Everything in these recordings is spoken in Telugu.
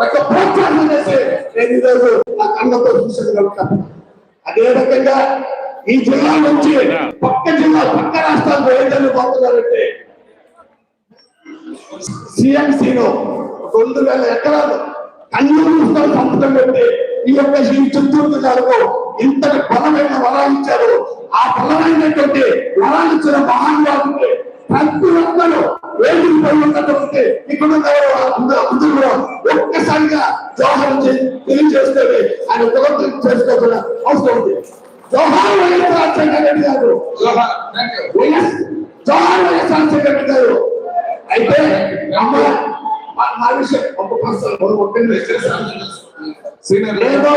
ఒక ప్రోత్సాహం చేసి నేను ఈరోజు నా కళ్ళతో చూసగలుగుతాను అదే రకంగా ఈ జిల్లా నుంచి పక్క జిల్లా పక్క రాష్ట్రాలకు ఏదైనా పోతున్నారంటే సిఎంసీలో రెండు వేల ఎకరాలు అన్ని పుస్తకాలు పెట్టి ఈ యొక్క ఈ చిత్తూరు జిల్లాలకు ఇంతటి బలమైన వరాలు ఇచ్చారు. ఆ బలమైనటువంటి వరాలు ఇచ్చిన మహానుభావుడికి ప్రతి ఒక్కరు వేదిక పై ఉన్నటువంటి ఇక్కడ అందరూ కూడా ఒక్కసారిగా జోహర్ చే- తెలియజేస్తే ఆయన ఉపలబ్ధి చేసుకోవాల్సిన అవసరం ఉంది. జోహార్ వైఎస్ రాజశేఖర రెడ్డి గారు. వైఎస్ జోహార్ వైఎస్ రాజశేఖర రెడ్డి గారు. అయితే అమ్మ మా- విషయం ఒక ఒక్కరిని సీనియర్ నేను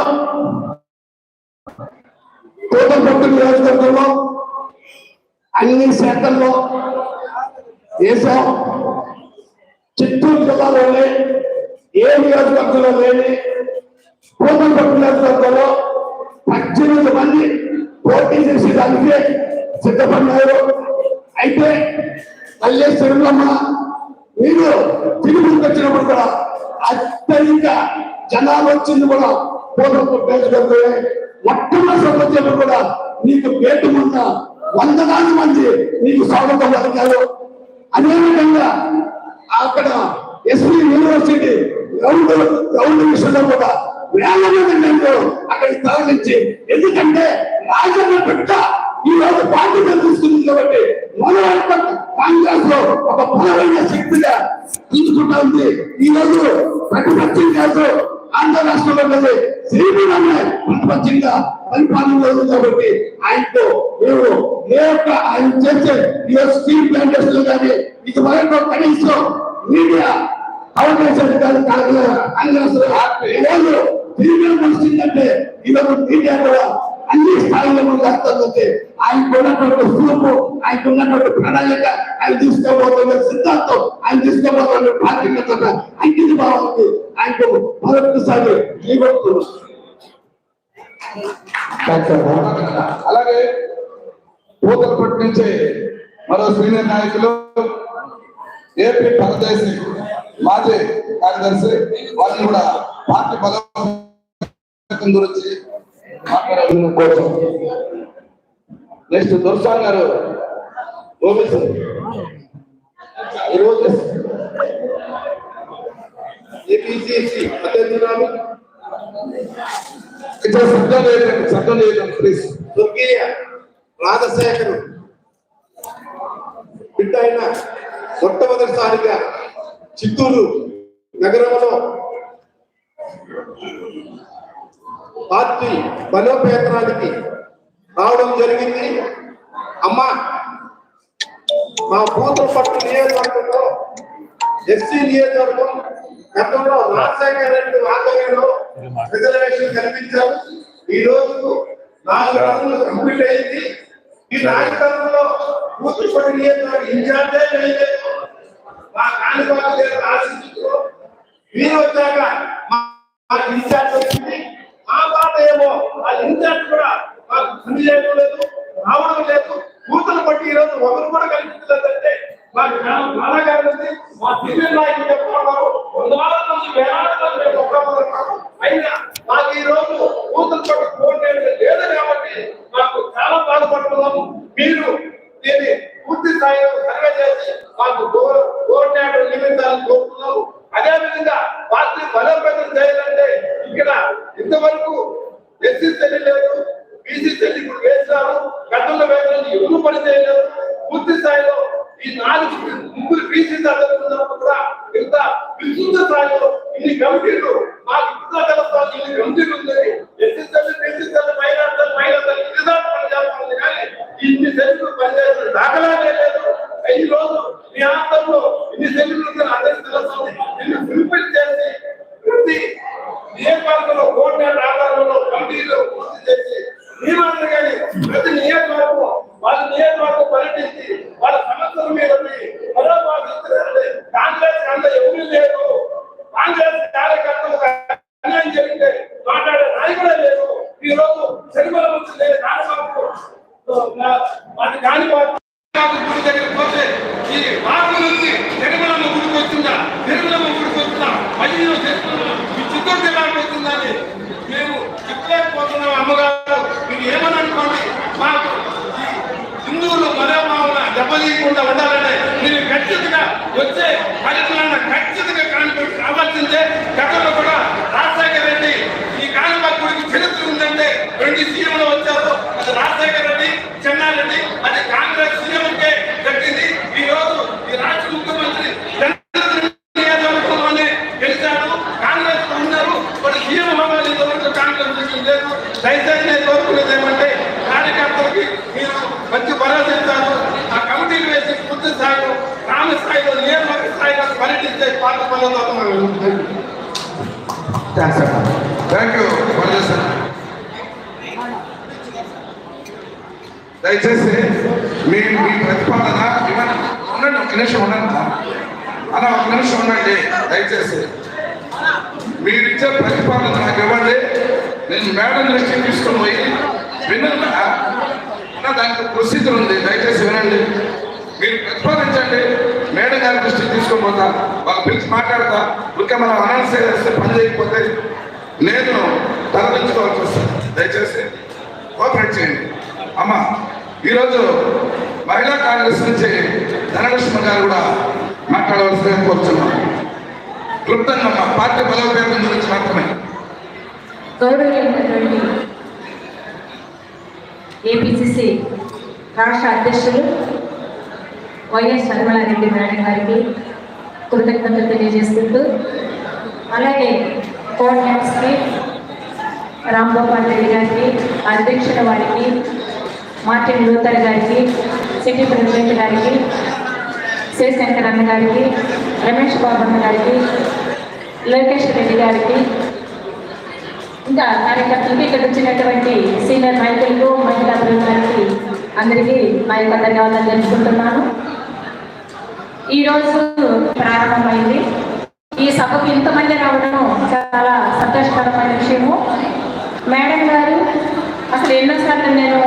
తోటపట్టు నియోజకవర్గంలో అన్ని శాఖల్లో వేశాం చిత్తూరు జిల్లాలోనే ఏ నియోజకవర్గంలో లేని తోటపట్టు నియోజకవర్గంలో పద్దెనిమిది మంది పోటీ చేసేదానికి సిద్ధపడినారు. అయితే మల్లేశ్వరంలో మీరు తిరుగుడికి వచ్చినప్పుడు కూడా అత్యధిక జనాలు వచ్చింది కూడా పూర్వపు నియోజకవర్గమే మొట్టమొదటి వచ్చేప్పుడు కూడా నీకు పేటు ఉన్న వందలాది మంది నీకు స్వాగతం పలికారు. అదేవిధంగా అక్కడ ఎస్పీ యూనివర్సిటీ గ్రౌండ్ గ్రౌండ్ విషయంలో కూడా వేల మంది నేను అక్కడికి తరలించి ఎందుకంటే రాజన్న బిడ్డ ఈ రోజు బాధ్యత తీసుకుంది కాబట్టి మన కాంగ్రెస్లో ఒక బలమైన శక్తిగా తీసుకుంటా ఉంది. ఈ రోజు ప్రతిపక్షం కాదు ఆంధ్ర రాష్ట్రంలో ఉన్నది శ్రీపురమే ప్రతిపక్షంగా పరిపాలనలో ఉంది కాబట్టి ఆయనతో మేము ఏ యొక్క ఆయన చేసే ఈ యొక్క స్టీల్ ప్లాంటేషన్ కానీ ఇది వరకు కనీసం మీడియా అవకాశాలు కాదు ఆంధ్ర రాష్ట్రంలో ప్రీమియం వచ్చిందంటే ఈరోజు మీడియా కూడా అన్ని స్థాయిలో చేస్తుందంటే ఆయనకు ఉన్నటువంటి స్వరూపు ఆయనకు ఉన్నటువంటి ప్రణాళిక ఆయన తీసుకోబోతున్న సిద్ధాంతం ఆయన తీసుకోబోతున్న బాధ్యత అంకిత భావానికి ఆయనకు మరొకసారి జీవొస్తున్నాం అలాగే పూతలపట్టు నుంచి మరో సీనియర్ నాయకులు ఏపీ పరదేశి మాజీ కార్యదర్శి వారిని కూడా పార్టీ బలం గురించి కోసం నెక్స్ట్ దుర్సాన్ గారు. ఈరోజు ఏపీసీసీ అధ్యక్షురాలు ఇక్కడ శబ్దం చేయకండి శబ్దం చేయకండి ప్లీజ్ స్వర్గీయ రాజశేఖర్. బిడ్డ అయిన మొట్టమొదటిసారిగా చిత్తూరు నగరంలో పార్టీ బలోపేతనానికి రావడం జరిగింది. అమ్మా మా పూతపట్టు నియోజకవర్గంలో ఎస్సీ నియోజకవర్గం గతంలో రాజశేఖర రెడ్డి ఆధ్వర్యంలో రిజర్వేషన్ కల్పించారు. ఈ రోజు నాలుగు రోజులు కంప్లీట్ అయింది. ఈ రాజకీయంలో రోజుల్లో పూర్తిపడి నియోజకవర్గం ఇన్ఛార్జే లేదు. మా కాణిపాక గారు ఆశిస్తూ మీరు వచ్చాక మా- మాకు ఇన్ఛార్జ్ ఆ మా బాధ ఏమో ఆ ఇన్ఛార్జ్ కూడా మాకు పని చేయడం లేదు రావడం లేదు. కూతురు బట్టి ఈరోజు ఒకరు కూడా కల్పించలేదంటే మా జ్ఞానం బాధాకరం ఉంది మా దివ్య నాయకులు చెప్పుకున్నారు వాళ్ళ పర్యటించి వాళ్ళ సమస్యల మీద మరో వాళ్ళు కాంగ్రెస్ అంత ఎవరు లేరు. కాంగ్రెస్ కార్యకర్తలకు అన్యాయం జరిగితే మాట్లాడే నాయకుడే లేరు. ఈ రోజు శనివారం వచ్చింది నాన్నబాబు అది కాని వారు గుడి దగ్గర పోతే ఈ మార్పు నుంచి నిర్మలమ్మ గుడికి వచ్చిందా నిర్మలమ్మ గుడికి వచ్చిందా మధ్యలో చేస్తున్నా గుంటూరు జిల్లా పోతుందని మేము చెప్పలేకపోతున్నాం అమ్మగారు మీరు ఏమని అనుకోండి మాకు ఈ హిందువులు మనోభావన ఉండాలంటే మీరు ఖచ్చితంగా వచ్చే ఫలితాలను ఖచ్చితంగా కానిపెట్టి కావాల్సిందే గతంలో కూడా రాజశేఖర రెడ్డి ఈ కానిపాక గురించి చరిత్ర ఉందంటే రెండు సీఎంలు వచ్చారు. అది రాజశేఖర రెడ్డి చెన్నారెడ్డి అది కాంగ్రెస్ సీఎంకే దక్కింది ఈ రోజు ఈ రాష్ట్ర ముఖ్యమంత్రి చంద్రబాబు నియోజకవర్గంలోనే గెలిచాడు కాంగ్రెస్లో ఉన్నారు మరి సీఎం అవ్వాలి ఇంతవరకు కాంగ్రెస్ నుంచి లేదు దయచేసి నేను కోరుకునేది ఏమంటే కార్యకర్తలకి మీరు మంచి భరోసా ఇస్తారు ఆ కమిటీలు వేసి పూర్తి స్థాయిలో గ్రామ స్థాయిలో నియోజకవర్గ పర్యటించే పాత పనులతో థ్యాంక్స్ అన్న థ్యాంక్ యూ సార్. దయచేసి మీ మీ ప్రతిపాదన ఉండండి ఒక నిమిషం ఉండండి అన్న ఒక నిమిషం ఉండండి. దయచేసి మీరు ఇచ్చే ప్రతిపాదన నాకు ఇవ్వండి. నేను మేడం దృష్టికి తీసుకొని పోయి వినండి అన్న దానికి ప్రొసీజర్ ఉంది. దయచేసి వినండి. మీరు ప్రతిపాదించండి. మేడం గారి దృష్టికి తీసుకొని పోతా. వాళ్ళు పిలిచి మాట్లాడతా. ఇంకా మనం అనౌన్స్ చేస్తే పని చేయకపోతే నేను తరలించుకోవాల్సి వస్తుంది. దయచేసి కోఆపరేట్ చేయండి. అమ్మ ఈరోజు మహిళా కాంగ్రెస్ నుంచి ధనలక్ష్మి గారు కూడా మాట్లాడవలసిన కోరుతున్నాను క్లుప్తంగా మా పార్టీ బలోపేతం గురించి మాత్రమే. గౌరవనీయులైనటువంటి ఏపీసీసీ రాష్ట్ర అధ్యక్షులు వైఎస్ రెడ్డి మేడం గారికి కృతజ్ఞతలు తెలియజేసుకుంటూ అలాగే కోఆర్డినేటర్స్కి రామ్ గోపాల్ రెడ్డి గారికి అధ్యక్షుల వారికి మార్టిన్ లూథర్ గారికి సిటీ ప్రెసిడెంట్ గారికి శివశంకర్ అన్న గారికి రమేష్ బాబు అన్న గారికి లోకేష్ రెడ్డి గారికి ఇంకా కార్యకర్తలకి ఇక్కడ వచ్చినటువంటి సీనియర్ నాయకులకు మహిళా బృందానికి అందరికీ నా యొక్క ధన్యవాదాలు తెలుసుకుంటున్నాను ఈరోజు ప్రారంభమైంది. ఈ సభకు ఇంతమంది రావడం చాలా సంతోషకరమైన విషయము. మేడం గారు అసలు ఎన్నోసార్లు నేను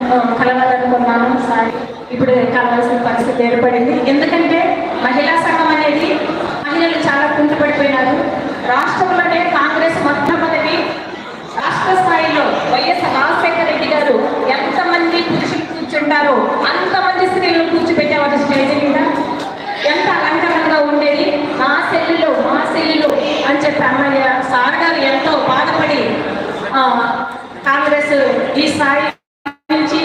ఆ, కలవాలనుకున్నాను సారీ ఇప్పుడు కలవాల్సిన పరిస్థితి ఏర్పడింది ఎందుకంటే మహిళా సంఘం అనేది మహిళలు చాలా కుంటుపడిపోయినారు రాష్ట్రంలోనే కాంగ్రెస్ మొట్టమొదటి రాష్ట్ర స్థాయిలో వైఎస్ రాజశేఖర రెడ్డి గారు ఎంతమంది పురుషులు కూర్చుంటారో అంతమంది స్త్రీలను కూర్చోబెట్టేవారు స్టేజ్ మీద ఎంత అలంకరణగా ఉండేది మా సెల్లులు మా సెల్లులు అని చెప్పి నాన్నగారు ఎంతో బాధపడి ఆ, కాంగ్రెస్ ఈ స్థాయి నుంచి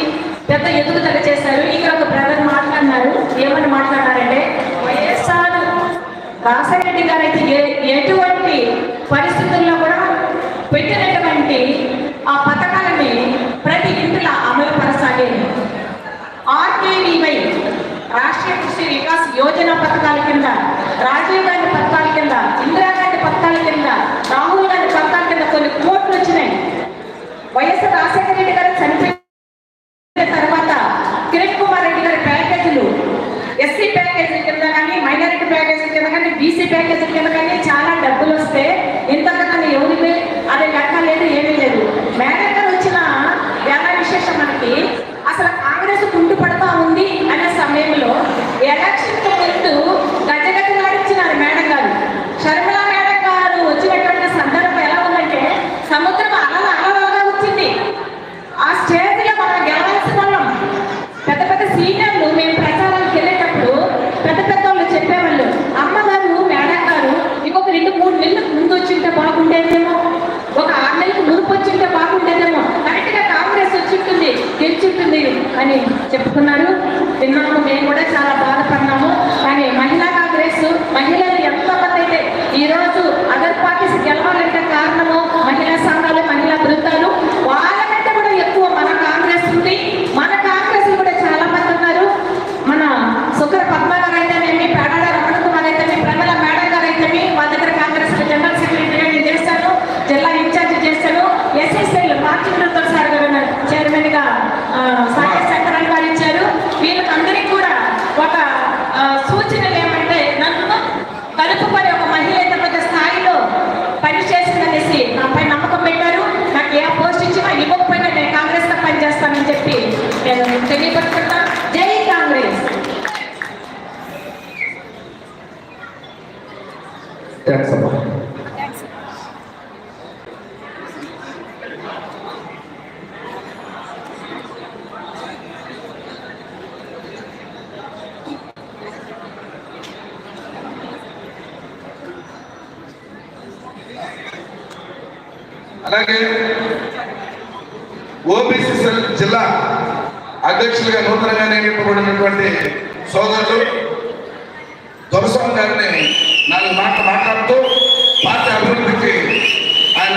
పెద్ద ఎదుగుదల చేశారు. ఇక్కడ ఒక బ్రదర్ మాట్లాడినారు. ఏమని మాట్లాడారంటే వైఎస్ఆర్ రాజశేఖర గారైతే గారు అయితే ఏ- ఎటువంటి పరిస్థితుల్లో కూడా పెట్టినటువంటి ఆ పథకాలని ప్రతి ఇంటిలో అమలు పరచాలి ఆర్కేవీవై రాష్ట్రీయ కృషి వికాస్ యోజన పథకాల కింద రాజీవ్ గాంధీ పథకాల కింద ఇందిరాగాంధీ పథకాల కింద రాహుల్ గాంధీ పథకాల కింద కొన్ని కోట్లు వచ్చినాయి వైఎస్ రాజశేఖర రెడ్డి గారు చనిపోయిన తర్వాత కిరణ్ కుమార్ రెడ్డి గారి ప్యాకేజీలు ఎస్సీ ప్యాకేజీ కింద కానీ మైనారిటీ ప్యాకేజీ కింద కానీ బీసీ ప్యాకేజీ కింద కానీ చాలా డబ్బులు వస్తే ఇంతకన్నా ఎవరికి అదే లెక్క లేదు ఏమీ లేదు మేడం గారు వచ్చిన ఎలా విశేషం మనకి అసలు కాంగ్రెస్ కుంటు పడతా ఉంది అనే సమయంలో ఎలక్షన్ ముందు గజగజలాడించినారు మేడం గారు షర్మిల మేడం గారు వచ్చినటువంటి సందర్భం ఎలా ఉందంటే సముద్రం అలల అలలుగా వచ్చింది ఆ స్టేజ్లో మనం గెలవాల్సిన వాళ్ళం పెద్ద పెద్ద సీనియర్లు మేము ప్రచారానికి వెళ్ళేటప్పుడు పెద్ద పెద్ద వాళ్ళు చెప్పేవాళ్ళు అమ్మగారు మేడం గారు ఇంకొక రెండు మూడు నెలలకు ముందు వచ్చింటే బాగుండేదేమో ఒక ఆరు నెలలకు మునుపు వచ్చింటే బాగుండేదేమో కరెక్ట్గా కాంగ్రెస్ వచ్చింటుంది గెలిచింటుంది అని చెప్పుకున్నారు. విన్నాము మేము కూడా చాలా బాధపడినాము కానీ మహిళా కాంగ్రెస్ మహిళలు ఎంతమంది అయితే ఈరోజు అదర్ పార్టీస్ గెలవాలంటే కారణము మహిళా సంఘాలు మహిళా బృందాలు. వాళ్ళకంటే కూడా ఎక్కువ మన కాంగ్రెస్ ఉంది. మన కాంగ్రెస్ కూడా చాలా మంది ఉన్నారు. మన సుకర పద్మ గారు అయితేనేమి పేడాడ రమణ కుమార్ అయితేనేమి ప్రమల మేడం గారు అయితేమి వాళ్ళ దగ్గర కాంగ్రెస్ జనరల్ సెక్రటరీగా నేను చేస్తాను జిల్లా ఇన్ఛార్జ్ చేస్తాను ఎస్ఎస్ఎల్ పార్టీ బృందం సార్ గారు చైర్మన్ Thanks a lot. అలాగే ఓబీసీ జిల్లా అధ్యక్షులుగా నూతనంగా నియమింపబడినటువంటి సోదరులు దొరసం గారిని నాలుగు మాటలు మాట్లాడుతూ పార్టీ అభివృద్ధికి ఆయన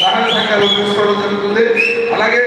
సహాయ సంఘాలు తీసుకోవడం జరుగుతుంది. అలాగే